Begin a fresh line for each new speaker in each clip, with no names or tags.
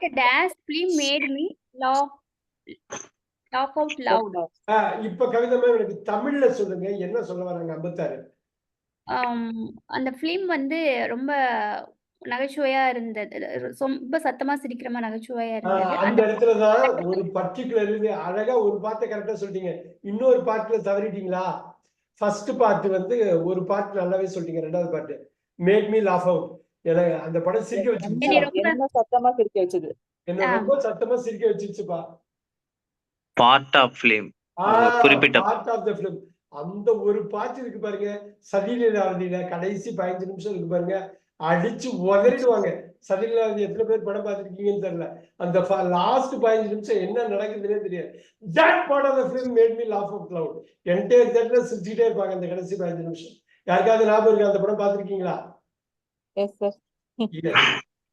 What a dash film made me laugh laugh out loud.
இப்ப கவிதை ma'am எனக்கு தமிழ்ல சொல்லுங்க. என்ன சொல்ல வராங்க ஐம்பத்தாறு
Um, அந்த ஃபிலிம் வந்து ரொம்ப நகைச்சுவையா இருந்தது. ரொம்ப சத்தமா சிரிக்கிற மாதிரி நகைச்சுவையா இருந்தது.
அந்த இடத்துலதான் ஒரு பர்டிகுலர் அழகா ஒரு பார்ட்ட கரெக்டா சொல்லிட்டீங்க. இன்னொரு பார்ட்ல தவறிட்டீங்களா? ஃபர்ஸ்ட் பார்ட் வந்து ஒரு பார்ட் நல்லாவே சொல்லிட்டீங்க. ரெண்டாவது part make me laugh out எனக்கு அந்த படம் சிரிக்க
என்ன
சத்தமா சிரிக்க வச்சது?
என்ன. ரொம்ப சத்தமா சிரிக்க வச்சிருச்சுப்பா
பார்ட் ஆஃப் ஃபிலிம் குறிப்பிட்ட-
பார்ட் ஆஃப் த ஃபிலிம் அந்த ஒரு பாட்டு இருக்கு பாருங்க. சதிலீலாவதியில கடைசி பதினஞ்சு நிமிஷம் இருக்கு பாருங்க. அடிச்சு உதறிடுவாங்க. சதிலீலாவதி எத்தனை பேர் படம் பார்த்திருக்கீங்கன்னு தெரியல. அந்த லாஸ்ட் பதினஞ்சு நிமிஷம் என்ன நடக்குதுன்னே தெரியாது. That part of the film made me laugh off cloud entire தேட்டர்ல சிரிச்சுட்டே இருப்பாங்க அந்த கடைசி பதினஞ்சு நிமிஷம். யாருக்காவது ஞாபகம் இருக்கு? அந்த படம் பார்த்திருக்கீங்களா?
Yes sir
Yes.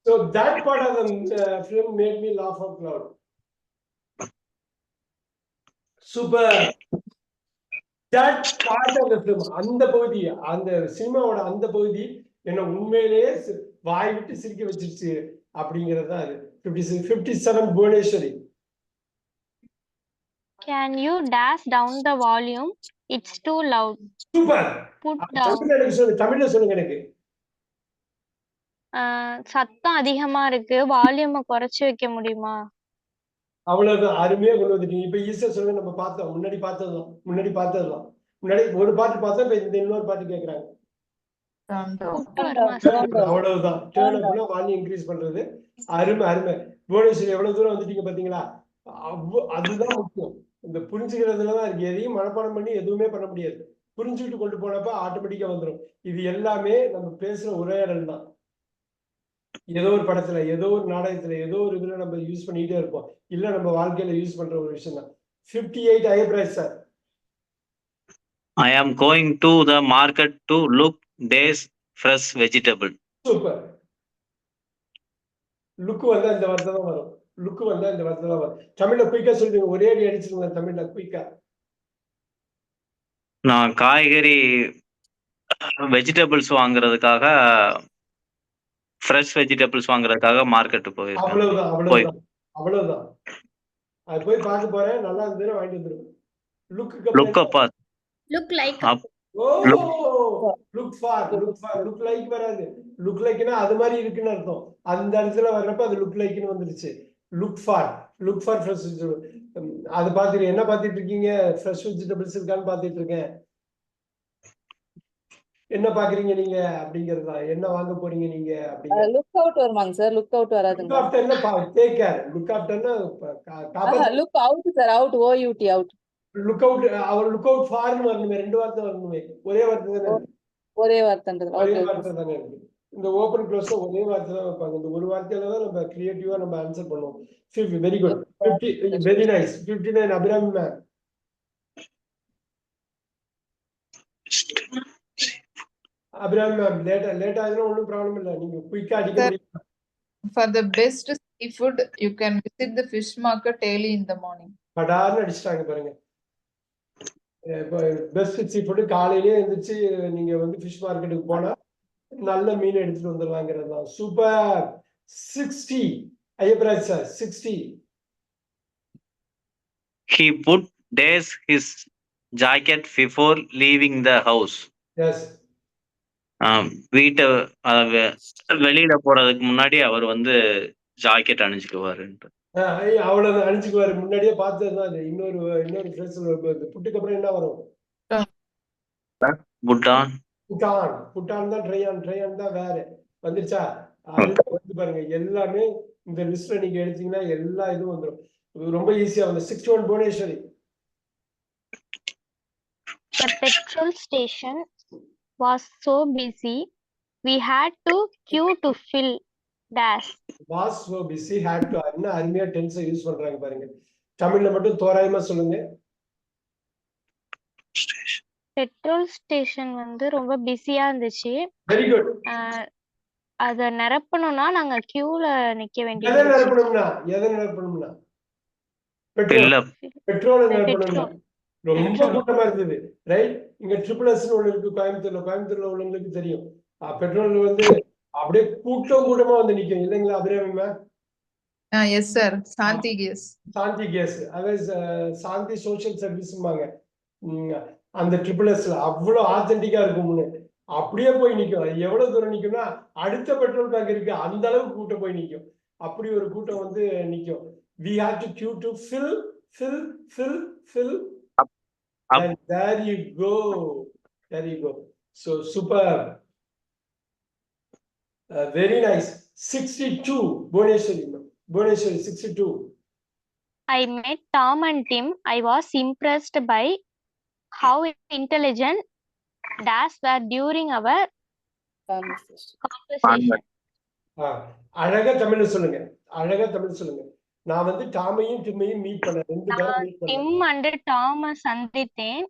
So that part of the uh, film made me laugh out loud. Super. That part of the film, அந்த பகுதி அந்த சினிமாவோட அந்த பகுதி என்ன உண்மையிலேயே வாய் விட்டு சிரிக்க வச்சிருச்சு அப்படிங்கிறது தான் அது fifty fifty seven Bhuvaneswari
Can you dash down the volume? It's too loud. Super
தமிழ்ல சொல்லுங்க எனக்கு
ஆஹ் சத்தம் அதிகமா இருக்கு. வால்யூமை குறைச்சு வைக்க முடியுமா?
அவ்வளவுதான். அருமையா கொண்டு வந்துட்டீங்க. இப்ப ஈஸியா சொல்லுங்க நம்ம பார்த்தோம். முன்னாடி பார்த்ததுதான். முன்னாடி பார்த்ததுதான். முன்னாடி ஒரு பாட்டு பார்த்தோம் இப்ப இந்த இன்னொரு பாட்டு கேக்குறாங்க. அவ்வளவுதான். டேர்ன் அப்னா வால்யூம் இன்க்ரீஸ் பண்றது. அருமை அருமை. புவனேஸ்வரி எவ்வளவு தூரம் வந்துட்டீங்க பாத்தீங்களா? அதுதான் முக்கியம். இந்த புரிஞ்சுக்கிறதுல தான் இருக்கு. எதையும் மனப்பாடம் பண்ணி எதுவுமே பண்ண முடியாது. புரிஞ்சுக்கிட்டு கொண்டு போனப்ப ஆட்டோமேட்டிக்கா வந்துடும் இது எல்லாமே நம்ம பேசுற உரையாடல் தான் ஏதோ ஒரு படத்துல ஏதோ ஒரு நாடகத்துல ஏதோ ஒரு இதுல நம்ம யூஸ் பண்ணிட்டே இருப்போம். இல்ல நம்ம வாழ்க்கையில யூஸ் பண்ற ஒரு விஷயம் தான் fifty eight ஐப்ரைஸ் sir
I am going to the market to look days fresh vegetable.
Super look வந்தா இந்த வார்த்தை தான் வரும். லுக் வந்தா இந்த வார்த்தை தான் வரும். தமிழ்ல குயிக்கா சொல்லுங்க. ஒரே அடி அடிச்சிருங்க தமிழ்ல குயிக்கா
நான் காய்கறி வெஜிடபிள்ஸ் வாங்குறதுக்காக ஃப்ரெஷ் வெஜிடபிள்ஸ் வாங்குறதுக்காக மார்க்கெட் போயிருக்கேன்
அவ்வளவுதான் அவ்வளவுதான் அவ்வளவுதான். அது போய் பார்க்க போறேன் நல்லா இருந்ததுன்னா வாங்கிட்டு வந்துருவேன். லுக்கு
லுக் அப்பா
look like
Up.
O! Look for look for look like வராது. லுக் லைக்னா அது மாதிரி இருக்குன்னு அர்த்தம். அந்த இடத்துல வர்றப்ப அது லுக் லைக்னு வந்துருச்சு. Look for look for fresh அது பார்த்துட்டு என்ன பார்த்துட்டு இருக்கீங்க? ஃப்ரெஷ் வெஜிடபிள்ஸ் இருக்கான்னு பார்த்துட்டு இருக்கேன். என்ன பாக்குறீங்க நீங்க அப்படிங்கறது? தான் என்ன வாங்க போறீங்க நீங்க அப்படிங்க
லுக் அவுட் வருமாங்க சார் லுக் அவுட்
லுக்
வராதுங்க
ஆஃப்டர்னா டேக் கேர் லுக் ஆஃப்டர்னா காப்பாத்து
look out sir out O U T
out look out அவர் லுக் அவுட் ஃபார்னு வரணுமே ரெண்டு வார்த்தை வரணுமே. ஒரே வார்த்தை தானே.
ஒரே வார்த்தைன்றது.
ஒரே வார்த்தை தானே இருக்கு. இந்த ஓப்பன் க்ளோஸ் ஒரே வார்த்தை தான் வைப்பாங்க. இந்த ஒரு வார்த்தையில தான் நம்ம கிரியேட்டிவா நம்ம ஆன்சர் பண்ணுவோம். Very good fifty very nice fifty nine Abirami ma'am Abirami ma'am லேட்டா லேட் ஆகுதுன்னா ஒன்றும் ப்ராப்ளம் இல்லை. நீங்க குயிக்கா அடிக்க. முடியும்.
For the best seafood, you can visit the fish market early in the morning.
படார்னு அடிச்சிட்டாங்க பாருங்க. பெஸ்ட் சீ ஃபுட்டு காலையிலேயே எழுந்திரிச்சு நீங்க வந்து ஃபிஷ் மார்க்கெட்டுக்கு போனா நல்ல மீன் எடுத்துட்டு வந்துடலாங்கிறது தான். Super sixty Ayyapparaj sir sixty
He put days his jacket before leaving the house. ஆஹ் வீட்டை வெளியில போறதுக்கு முன்னாடி அவர் வந்து ஜாக்கெட் அணிஞ்சுக்குவாருன்ட்டு.
அவ்வளவு அணிச்சுக்குவாரு முன்னாடியே பார்த்ததுதான் அது. இன்னொரு இன்னொரு புட்டுக்கு அப்புறம் என்ன வரும்?
புட்டான்.
புட்டான். புட்டான் தான் ட்ரையான். ட்ரையான் தான் வேற. வந்துருச்சா? வந்து பாருங்க எல்லாமே இந்த லிஸ்ட்ல நீங்க எடுத்தீங்கன்னா எல்லா இதுவும் வந்துடும் ரொம்ப ஈஸியா வந்து sixty one
Bhuvaneswari petrol station. Was so busy. We had to queue to fill dash.
Was so busy had to என்ன அருமையா டென்ஸை யூஸ் பண்றாங்க பாருங்க. தமிழ்ல மட்டும் தோராயமா சொல்லுங்க.
பெட்ரோல் ஸ்டேஷன் வந்து ரொம்ப பிஸியா இருந்துச்சு.
வெரி குட்
ஆஹ் அத நிரப்பணும்னா நாங்க கியூல நிக்க
எதை
வேண்டியது
நிரப்பணும்னா? எதை நிரப்பணும்னா? பெட்ரோல்.
இல்ல
பெட்ரோல். நிரப்பணும்னா. ரொம்ப. கூட்டமா இருந்தது ரைட் இங்க ட்ரிபிள் எஸ் ஒண்ணு இருக்கு கோயம்புத்தூர்ல. கோயம்புத்தூர்ல உள்ளவங்களுக்கு தெரியும். பெட்ரோல் வந்து அப்படியே கூட்டம் கூட்டமா வந்து நிக்கும். இல்லைங்களா Abirami ma'am
Ah, yes, sir. Santi, yes.
Santhi case. அதாவது சாந்தி சோஷியல் சர்வீஸ்மாங்க அந்த ட்ரிபிள் எஸ்ல அவ்வளோ ஆத்தென்டிக்கா இருக்கும்னு. அப்படியே போய் நிக்கும். அது எவ்வளவு தூரம் நிக்கும்னா அடுத்த பெட்ரோல் பேங்க் இருக்கு அந்த அளவுக்கு கூட்டம் போய் நிக்கும். அப்படி ஒரு கூட்டம் வந்து நிக்கும். We have to queue to fill fill fill fill
Up, up.
and there you go there you go so super uh, very nice 62 Bhuvaneshwari ma'am. Bhuvaneshwari 62
I met Tom and Tim. I was impressed by how intelligent Dash were during our
Conversation.
conversation.
ஆ, அழகா தமிழ்ல சொல்லுங்க அழகா தமிழ் சொல்லுங்க நான் வந்து டாமையும் டிம்மையும் meet பண்ணேன். ரெண்டு பேரும் மீட்
Tim and Tom சந்தித்தேன்.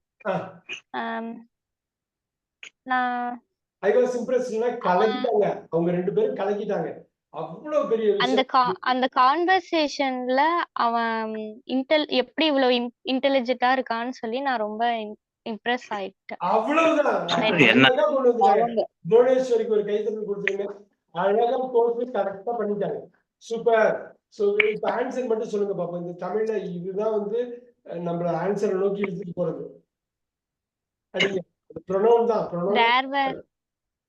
நான்
ஐ வாஸ் இம்ப்ரெஸ்ட்னா கலக்கிட்டாங்க. அவங்க ரெண்டு பேரும் கலக்கிட்டாங்க. அவ்வளவு பெரிய
அந்த அந்த கான்வர்சேஷன்ல அவன் இன்டெல் எப்படி இவ்வளவு இன்டெலிஜென்ட்டா இருக்கான்னு சொல்லி நான் ரொம்ப இம்ப்ரெஸ் ஆயிட்டேன்.
அவ்வளவுதான்.
என்ன?
புவனேஸ்வரிக்கு ஒரு கைத்தட்டல் கொடுத்துருங்க. அழகா கோர்ஸ் கரெக்டா பண்ணிட்டாங்க. சூப்பர் சோ இப்ப ஆன்சர் மட்டும் சொல்லுங்க பாப்போம். இந்த தமிழ்ல இதுதான் வந்து நம்மள ஆன்சரை நோக்கி இழுத்துட்டு போறது. ப்ரொனவுன் தான். Pronoun
there were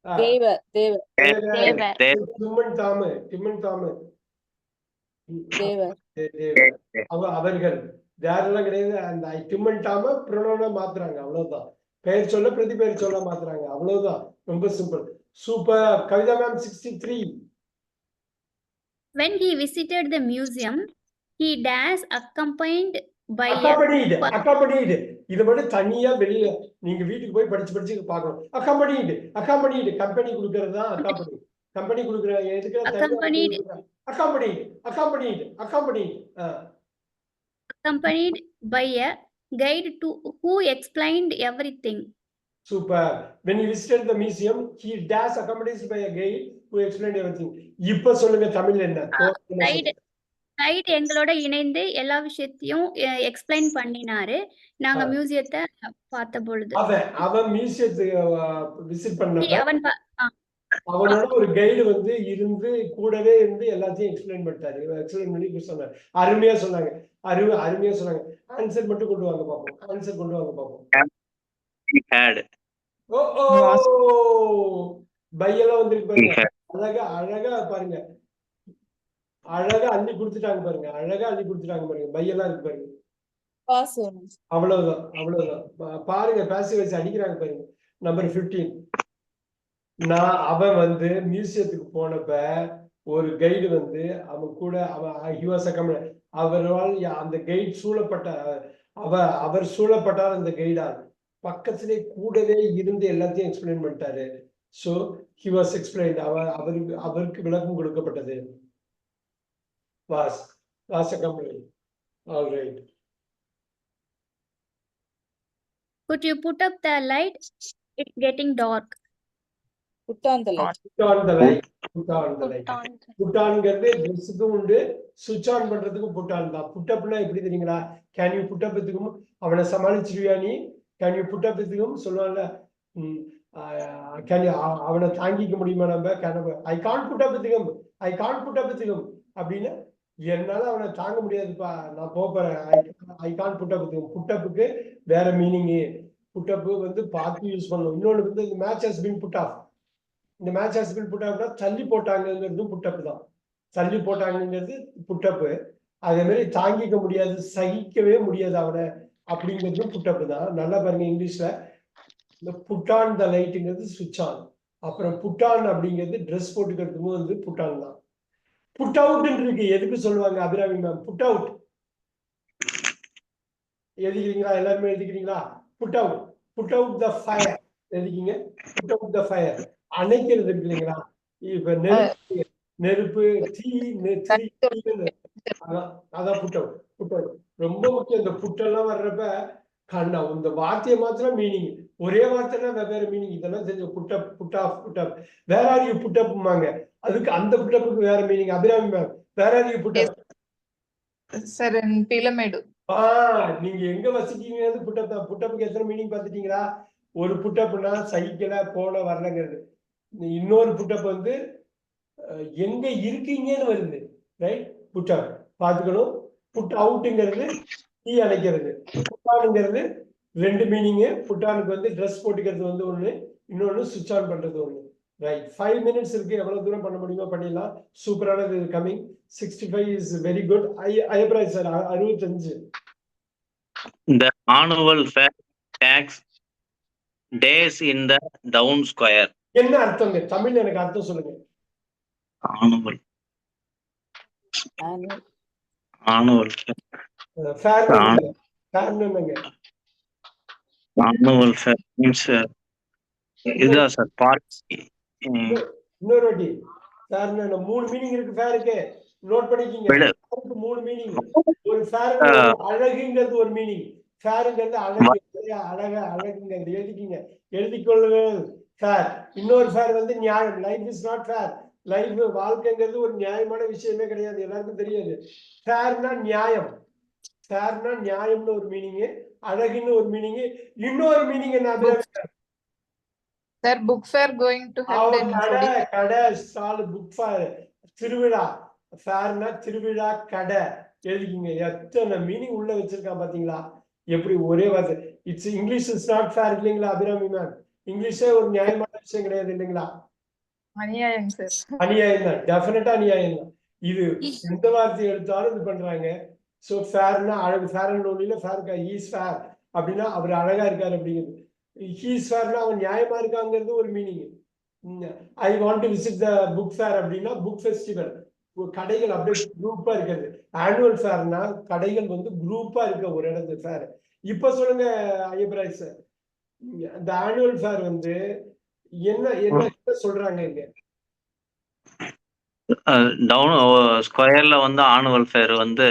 they were
they were
they were they- டிம்மன் தாமு. டிம்மன் தாமு. அவர்கள். யாரெல்லாம் கிடையாது. அந்த டிம்மன் தாம ப்ரொனவுனா மாத்துறாங்க. அவ்வளவுதான். பெயர் சொல்ல பிரதி பெயர் சொல்ல மாத்துறாங்க. அவ்வளவுதான். ரொம்ப simple super Kavitha ma'am sixty three
When he visited the museum, he dash accompanied by a
accompanied
ப-
அக்காம்பனீடு இது மட்டும் தனியா வெளியில நீங்க வீட்டுக்கு போய் படிச்சு படிச்சு பார்க்கணும். அக்காம்பனீடு அக்காம்பனீடு கம்பெனி கொடுக்கறது தான் அக்காம்பனி கம்பெனி கொடுக்குற எதுக்கு
Accompanied.
Accompanied accompanied accompanied
accompanied by a guide to who explained everything.
Super when he visited the museum he dash accompanied by a guide who explained everything. இப்ப சொல்லுங்க தமிழ்ல என்ன?
கைட் எங்களோட இணைந்து எல்லா விஷயத்தையும் எக்ஸ்பிளைன் பண்ணினாரு. நாங்க. மியூசியத்தை பார்த்த பொழுது.
அவன் அவன் மியூசியத்துக்கு விசிட் பண்ணப்ப
அவன் பா-
அவனோட ஒரு கைடு வந்து இருந்து கூடவே இருந்து எல்லாத்தையும் எக்ஸ்பிளைன் பண்ணிட்டாரு. எக்ஸ்பிளைன் பண்ணி சொன்னாரு. அருமையா சொன்னாங்க. அருமை அருமையா சொன்னாங்க. ஆன்சர் மட்டும் கொண்டு வாங்க பார்ப்போம் ஆன்சர் கொண்டு வாங்க பார்ப்போம்
he had
ஓ ஓ பையெல்லாம் வந்திருக்கு பாருங்க. அழகா அழகா பாருங்க. அழகா அள்ளி கொடுத்துட்டாங்க பாருங்க. அழகா அள்ளி கொடுத்துட்டாங்க பாருங்க. பையெல்லாம் இருக்கு பாருங்க. அவ்வளவுதான் அவ்வளவுதான். பாருங்க பேசி வச்சு அடிக்கிறாங்க பாருங்க. நம்பர் 15 நான் அவன் வந்து மியூசியத்துக்கு போனப்ப ஒரு கைடு வந்து அவன் கூட அவன் was accompanied. அவரால் அந்த கைட் சூழப்பட்ட அவ அவர் சூழப்பட்டார் அந்த கைடால் பக்கத்திலே கூடவே இருந்து எல்லாத்தையும் எக்ஸ்பிளைன் பண்ணிட்டாரு. ஸோ ஹி வாஸ் எக்ஸ்பிளைன்ட் அவர் அவருக்கு அவருக்கு விளக்கம் கொடுக்கப்பட்டது. Was was accompanied. All right.
could you put up the light? It's getting dark.
Put on the light
Put on the light. Put on the light.
Put on
புட்டான்ங்கிறது ட்ரெஸ்ஸுக்கும் உண்டு. சுவிட்ச் on பண்றதுக்கும் புட்டான் தான். புட்டப்னா எப்படி தெரியுங்களா? கேன் யூ புட்டப்பத்துக்கும் அவனை சமாளிச்சிருவியா நீ? Can you put up with him சொல்லுவான்ல can அவனை தாங்கிக்க முடியுமா நம்ம? Can I can't புட்டப்பத்துக்கும் I can't புட்டப்பத்துக்கும் அப்படின்னு என்னால அவனை தாங்க முடியாதுப்பா. நான் போறேன். ஐ கான் புட்டப்பத்துக்கும் புட்டப்புக்கு வேற மீனிங்கு புட்டப்பு வந்து பார்த்து யூஸ் பண்ணணும். இன்னொன்று வந்து இந்த match has been put off இந்த மேட்ச் ஹஸ் பின் புட் ஆஃப்னா தள்ளி போட்டாங்கிறதும் புட்டப்பு தான். தள்ளி போட்டாங்கங்கிறது புட்டப்பு அதே மாதிரி தாங்கிக்க முடியாது சகிக்கவே முடியாது அவனை. அப்படிங்கிறதும் புட்டப்பு தான். நல்லா பாருங்க இங்கிலீஷ்ல இந்த புட்டான் த லைட்டுங்கிறது சுவிட்ச் ஆன் அப்புறம் புட்டான் அப்படிங்கிறது ட்ரெஸ் போட்டுக்கிறதுக்கும் வந்து புட்டான் தான். புட் அவுட்னு இருக்கு. எதுக்கு சொல்லுவாங்க அபிராமி மேம் புட் அவுட் எழுதிக்கிறீங்களா? எல்லாருமே எழுதிக்கிறீங்களா? Put out put out the fire எழுதிக்கிங்க. Put out the fire அணைக்கிறது இருக்கு இல்லைங்களா? இப்ப நெருப்பு நெருப்பு தீ அதான் அதான் புட் அவுட் புட் அவுட் ரொம்ப முக்கியம் இந்த புட்டெல்லாம் வர்றப்ப கண்ணா இந்த வார்த்தையை மாத்திரம் மீனிங் ஒரே வார்த்தைனா வெவ்வேறு மீனிங் இதெல்லாம் தெரிஞ்சு put up put off put up வேற ஆர் யூ புட்டப்மாங்க அதுக்கு அந்த புட்டப்புக்கு வேற மீனிங் அபிராமி மேம் வேற ஆர் யூ புட்டப். ஆ நீங்க எங்க வசிக்கீங்கிறது புட்டப் தான் புட்டப்புக்கு எத்தனை மீனிங் பார்த்துட்டீங்களா? ஒரு புட்டப்புனா சைக்கிள போல வரலங்கிறது இன்னொரு புட்டப் வந்து எங்க இருக்கீங்கன்னு வருது ரைட் புட் ஆன் பார்த்துக்கணும். புட் அவுட்டுங்கிறது டீ அடைக்கிறது புட் ஆனுங்கிறது ரெண்டு மீனிங்கு புட் ஆனுக்கு வந்து ட்ரெஸ் போட்டுக்கிறது வந்து ஒன்று இன்னொன்று சுவிட்ச் ஆன் பண்றது ஒன்று ரைட் ஃபைவ் மினிட்ஸ் இருக்கு. எவ்வளவு தூரம் பண்ண முடியுமோ பண்ணிடலாம். சூப்பரானது coming sixty five is very good I ஐப்ராய் sir அறுபத்தஞ்சு.
annual fair tax days in the down square.
என்ன அர்த்தங்க? தமிழ்ல எனக்கு அர்த்தம் சொல்லுங்க.
Annual,
annual
annual, fair,
fair
ஆ.
ஃபேர்னு என்னங்க?
இதுதான் சார் பார்ட்டி
இன்னொரு வாட்டி. ஃபேர்னு என்ன மூணு மீனிங் இருக்கு ஃபேருக்கு நோட் பண்ணிக்கிங்க. மூணு மீனிங் ஒரு ஃபேர். அழகுங்கிறது ஒரு மீனிங் ஃபேருங்கிறது அழகு? அழக அழகுங்கிறது. எழுதிக்கிங்க. எழுதிக்கொள்ளுங்க ஃபேர் இன்னொரு ஃபேர் வந்து நியாயம். Life is not fair life வாழ்க்கைங்கிறது ஒரு நியாயமான விஷயமே கிடையாது. எல்லாருக்கும் தெரியாது. ஃபேர்னா நியாயம். ஃபேர்னா நியாயம்னு ஒரு மீனிங் அழகுன்னு ஒரு மீனிங் இன்னொரு மீனிங் என்ன?
going to have
அவ
an
கடை கடை ஸ்டால் புக் ஃபேர் திருவிழா. ஃபேர்னா திருவிழா கடை. எழுதிக்கிங்க. எத்தனை மீனிங் உள்ள வச்சிருக்கான் பாத்தீங்களா? எப்படி ஒரே வார்த்தை. It's English is not fair இல்லைங்களா அபிராமி மேம் இங்கிலீஷே ஒரு நியாயமான விஷயம் கிடையாது இல்லைங்களா?
அநியாயம் சார்
அநியாயம் தான் டெஃபினட்டா அநியாயம் தான் இது எந்த வார்த்தை எடுத்தாலும் இது பண்றாங்க. சோ ஃபேர்னா அழகு. ஃபேர்னு அண்ட் ஒன்லில ஃபேர் ஈஸ் ஃபேர் அப்படின்னா அவர் அழகா இருக்காரு அப்படிங்கிறது. ஹீஸ் ஃபேர்னா அவன் நியாயமா இருக்காங்கிறது ஒரு meaning I want to visit the book fair அப்படின்னா புக் ஃபெஸ்டிவல் கடைகள் அப்படியே குரூப்பா இருக்கிறது. ஆனுவல் ஃபேர்னா கடைகள் வந்து குரூப்பா இருக்க ஒரு இடத்து ஃபேர் இப்ப சொல்லுங்க ஐயப்ராய் சார் இந்த ஆனுவல் ஃபேர் வந்து என்ன என்ன சொல்றாங்க இங்க.
டவுன் ஸ்கொயர்ல வந்து ஆனுவல் ஃபேர் வந்து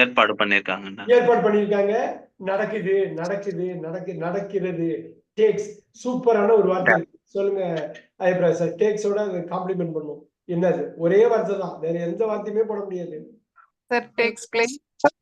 ஏற்பாடு பண்ணிருக்காங்க
ஏற்பாடு பண்ணிருக்காங்க. நடக்குது நடக்குது நடக்கு நடக்கிறது. டேக்ஸ் சூப்பரான ஒரு வார்த்தை. சொல்லுங்க ஐப்ரா சார். டேக்ஸோட காம்ப்ளிமெண்ட் பண்ணும். என்னது? ஒரே வார்த்தை தான். வேற எந்த வார்த்தையுமே போட முடியாது.
Sir, takes place.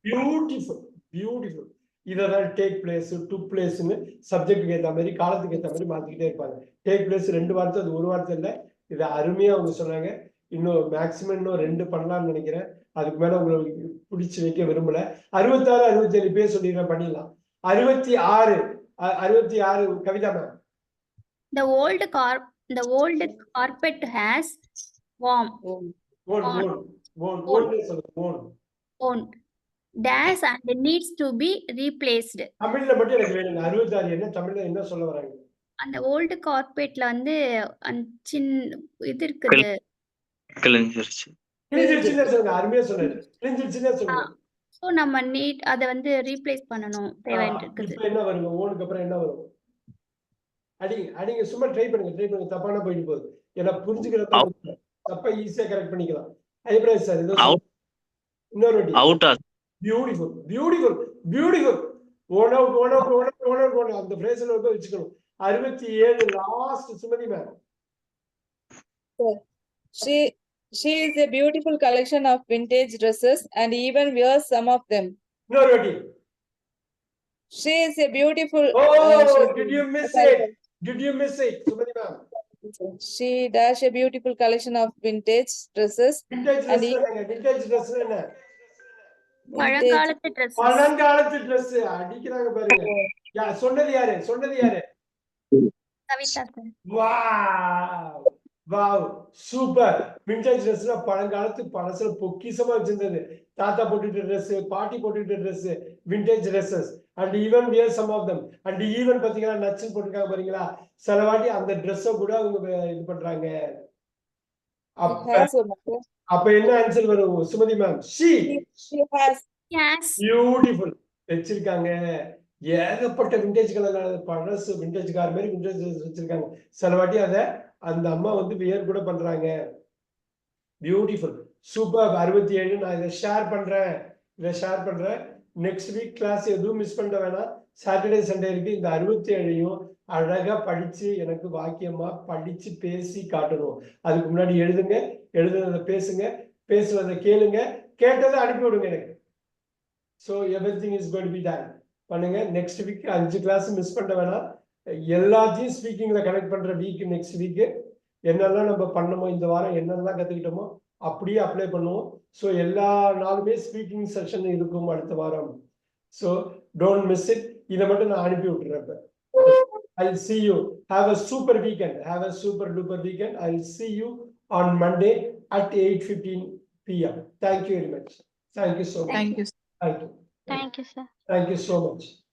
Beautiful beautiful இதெல்லாம் டேக் பிளேஸ் டு பிளேஸ்னு சப்ஜெக்ட்டுக்கு ஏற்ற மாதிரி காலத்துக்கு ஏற்ற மாதிரி மாத்திக்கிட்டே இருப்பாங்க. டேக் பிளேஸ் ரெண்டு வார்த்தை அது ஒரு வார்த்தை இல்லை. இதை அருமையா அவங்க சொன்னாங்க. இன்னும் மேக்சிமம் இன்னும் ரெண்டு பண்ணலாம்னு நினைக்கிறேன். அதுக்கு மேல உங்களுக்கு பிடிச்சு வைக்க விரும்பல. அறுபத்தாறு அறுபத்தி ஏழு பேர் சொல்லிடுறேன் பண்ணிடலாம். அறுபத்தி ஆறு அறுபத்தி ஆறு Kavitha ma'am
The old car, the old carpet has warm,
oh,
own
On.
Own own
own dash and needs to be replaced.
தமிழ்ல மட்டும் எனக்கு வேணுங்க அறுபத்தாறு என்ன தமிழ்ல என்ன சொல்ல வராங்க?
அந்த ஓல்டு கார்பெட்ல வந்து அந்த சின்ன இது இருக்குது.
கிழிஞ்சிருச்சு.
கிழிஞ்சிருச்சுன்னு சொல்லுங்க. அருமையா சொன்னாரு கிழிஞ்சிருச்சுன்னே சொல்லுங்க.
ஸோ நம்ம நீட் அதை வந்து ரீப்ளேஸ் பண்ணணும். தேவைன்னு இருக்குது
இப்ப என்ன வருங்க? ஓனுக்கு அப்புறம் என்ன வரும்? அடிங்க அடிங்க சும்மா ட்ரை பண்ணுங்க ட்ரை பண்ணுங்க. தப்பான போயிட்டு போகுது. ஏன்னா புரிஞ்சுக்கிறத தப்பா ஈஸியா கரெக்ட் பண்ணிக்கலாம். Eyebrows
sir.
இன்னொரு வாட்டி. beautiful beautiful beautiful one out one out one out one out one அந்த பிரேசில் வந்து வச்சுக்கணும் அறுபத்தி ஏழு last Sumathi ma'am
she she is a beautiful collection of vintage dresses and even wears some of them
இன்னொரு வாட்டி
she is a beautiful
oh
uh, she-
did you miss it did you miss it Sumathi ma'am
she dash a beautiful collection of vintage dresses
vintage
And
dress என்னங்க
பழங்காலத்து dress
பழங்காலத்து dress அடிக்கிறாங்க பாருங்க. யா சொன்னது யாரு? சொன்னது யாரு?
Kavitha sir.
Wow. Wow. Super. Vintage ட்ரெஸ்ல பழங்காலத்து பழசுல பொக்கிஷமா வச்சிருந்தது. தாத்தா போட்டுட்ட ட்ரெஸ் பாட்டி போட்டுட்ட dress vintage dresses and even wear some of them and even பாத்தீங்கன்னா நச்சு போட்டிருக்காங்க பாத்தீங்களா சில வாட்டி அந்த ட்ரெஸ்ஸ கூட அவங்க இது பண்றாங்க. அப்ப என்ன ஆன்சர் வரும் சுமதி மேம் ஷி பியூட்டிஃபுல் வச்சிருக்காங்க. ஏகப்பட்ட விண்டேஜ் கலர் பழசு விண்டேஜ் கார் மாதிரி விண்டேஜ் வச்சிருக்காங்க. சில வாட்டி அத அந்த அம்மா வந்து வியர் கூட பண்றாங்க. பியூட்டிஃபுல் சூப்பர் அறுபத்தி ஏழு நான் இதை ஷேர் பண்றேன். இதை ஷேர் பண்றேன். நெக்ஸ்ட் வீக் கிளாஸ் எதுவும் மிஸ் பண்ண வேணாம். சாட்டர்டே சண்டே இருக்கு. இந்த அறுபத்தி ஏழையும் அழகா படிச்சு எனக்கு வாக்கியமா படிச்சு பேசி காட்டணும். அதுக்கு முன்னாடி எழுதுங்க எழுதுனதை பேசுங்க பேசுனதை கேளுங்க கேட்டதை அனுப்பி விடுங்க எனக்கு. So everything is got be done பண்ணுங்க. நெக்ஸ்ட் வீக் அஞ்சு கிளாஸ் மிஸ் பண்ண வேணாம். எல்லாத்தையும் ஸ்பீக்கிங்ல கனெக்ட் பண்ற வீக் நெக்ஸ்ட் வீக்கு என்னெல்லாம் நம்ம பண்ணமோ இந்த வாரம் என்னெல்லாம் கத்துக்கிட்டோமோ அப்படியே அப்ளை பண்ணுவோம். ஸோ எல்லா நாளுமே ஸ்பீக்கிங் செஷன் இருக்கும் அடுத்த வாரம். ஸோ டோன்ட் மிஸ் இட் இதை மட்டும் நான் அனுப்பி விட்டுறேன் I'll see you. Have a super weekend. Have a super duper weekend. I'll see you on Monday at 8:15 p.m. Thank you very much. Thank you so much.
Thank you.
Thank you.
Thank you, sir.
Thank you so much.